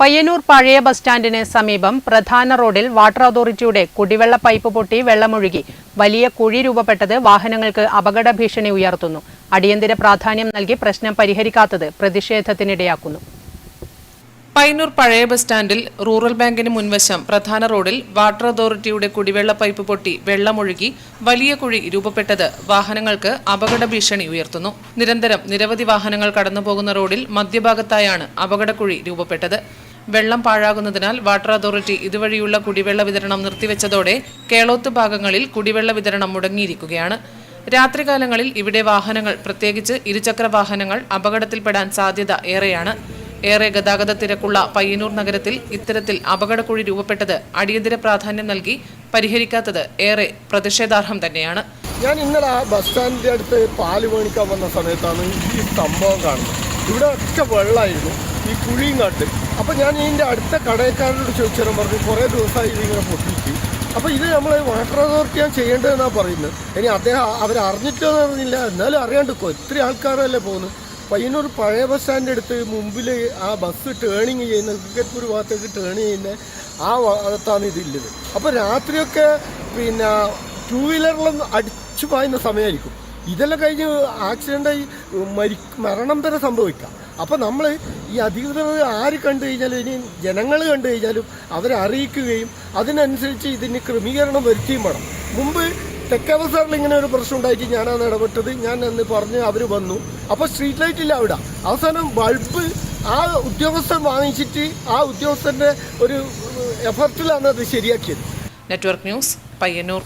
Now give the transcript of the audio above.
പയ്യന്നൂർ പഴയ ബസ് സ്റ്റാൻഡിന് സമീപം പ്രധാന റോഡിൽ വാട്ടർ അതോറിറ്റിയുടെ കുടിവെള്ള പൈപ്പ് പൊട്ടി വെള്ളമൊഴുകി. വലിയ കുഴി രൂപപ്പെട്ടത് വാഹനങ്ങൾക്ക് അപകട ഭീഷണി ഉയർത്തുന്നു. അടിയന്തര പ്രാധാന്യം നൽകി പ്രശ്നം പരിഹരിക്കാത്തത് പ്രതിഷേധത്തിനിടയാക്കുന്നു. പയ്യന്നൂർ പഴയ ബസ് സ്റ്റാൻഡിൽ റൂറൽ ബാങ്കിന് മുൻവശം പ്രധാന റോഡിൽ വാട്ടർ അതോറിറ്റിയുടെ കുടിവെള്ള പൈപ്പ് പൊട്ടി വെള്ളമൊഴുകി വലിയ കുഴി രൂപപ്പെട്ടത് വാഹനങ്ങൾക്ക് അപകട ഭീഷണി ഉയർത്തുന്നു. നിരന്തരം നിരവധി വാഹനങ്ങൾ കടന്നുപോകുന്ന റോഡിൽ മധ്യഭാഗത്തായാണ് അപകടക്കുഴി രൂപപ്പെട്ടത്. വെള്ളം പാഴാകുന്നതിനാൽ വാട്ടർ അതോറിറ്റി ഇതുവഴിയുള്ള കുടിവെള്ള വിതരണം നിർത്തിവെച്ചതോടെ കേളോത്ത് ഭാഗങ്ങളിൽ കുടിവെള്ള വിതരണം മുടങ്ങിയിരിക്കുകയാണ്. രാത്രികാലങ്ങളിൽ ഇവിടെ വാഹനങ്ങൾ പ്രത്യേകിച്ച് ഇരുചക്ര വാഹനങ്ങൾ അപകടത്തിൽപ്പെടാൻ സാധ്യത ഏറെയാണ്. ഏറെ ഗതാഗത തിരക്കുള്ള പയ്യന്നൂർ നഗരത്തിൽ ഇത്തരത്തിൽ അപകടക്കുഴി രൂപപ്പെട്ടത് അടിയന്തര പ്രാധാന്യം നൽകി പരിഹരിക്കാത്തത് ഏറെ പ്രതിഷേധാർഹം തന്നെയാണ്. ഞാൻ ഇന്നലെ ബസ് സ്റ്റാൻഡിന്റെ അടുത്ത് പാൽ മേടിക്കാൻ വന്ന സമയത്താണ് ഈ സംഭവം കാണുന്നത്. ഇവിടെ ഒക്കെ വെള്ളമായിരുന്നു ഈ കുഴിയും കാട്ട്. അപ്പോൾ ഞാൻ ഇതിന്റെ അടുത്ത കടയക്കാരോട് ചോദിച്ചാലും പറഞ്ഞു കുറേ ദിവസമായി ഇതിങ്ങനെ പൊട്ടിയിട്ട് അപ്പോൾ ഇത് നമ്മൾ വാട്ടർ അതോറിറ്റിയാണ് ചെയ്യേണ്ടതെന്നാണ് പറയുന്നത്. ഇനി അദ്ദേഹം അവരറിഞ്ഞിട്ടോന്ന് അറിഞ്ഞില്ല എന്നാലും അറിയാണ്ട് ഒത്തിരി ആൾക്കാരല്ലേ പോകുന്നത്. പയ്യന്നൂർ പഴയ ബസ് സ്റ്റാൻഡിന്റെ അടുത്ത് മുമ്പിൽ ആ ബസ് ടേണിങ് ചെയ്യുന്ന ക്രിക്കറ്റ്പൂർ ഭാഗത്തേക്ക് ടേണിങ് ചെയ്യുന്ന ആ ഭാഗത്താണ് ഇതില്ലത്. അപ്പോൾ രാത്രിയൊക്കെ പിന്നെ ടൂ വീലറിലൊന്നും അടിച്ചു പായുന്ന സമയമായിരിക്കും. ഇതെല്ലാം കഴിഞ്ഞ് ആക്സിഡന്റായി മരി മരണം വരെ സംഭവിക്കാം. അപ്പോൾ നമ്മൾ ഈ അധികൃതർ ആര് കണ്ടു കഴിഞ്ഞാലും ഇനി ജനങ്ങൾ കണ്ടു കഴിഞ്ഞാലും അവരെ അറിയിക്കുകയും അതിനനുസരിച്ച് ഇതിന് ക്രമീകരണം വരുത്തിയും വേണം. മുമ്പ് തെക്കേ ബസാറിൽ ഇങ്ങനെ ഒരു പ്രശ്നം ഉണ്ടായിട്ട് ഞാനാണ് ഇടപെട്ടത്. ഞാൻ അന്ന് പറഞ്ഞ് അവർ വന്നു. അപ്പോൾ സ്ട്രീറ്റ് ലൈറ്റ് ഇല്ല അവിടെ. അവസാനം ബൾബ് ആ ഉദ്യോഗസ്ഥൻ വാങ്ങിച്ചിട്ട് ആ ഉദ്യോഗസ്ഥന്റെ ഒരു എഫർട്ടിലാണ് അത് ശരിയാക്കിയത്. Network news Payyanur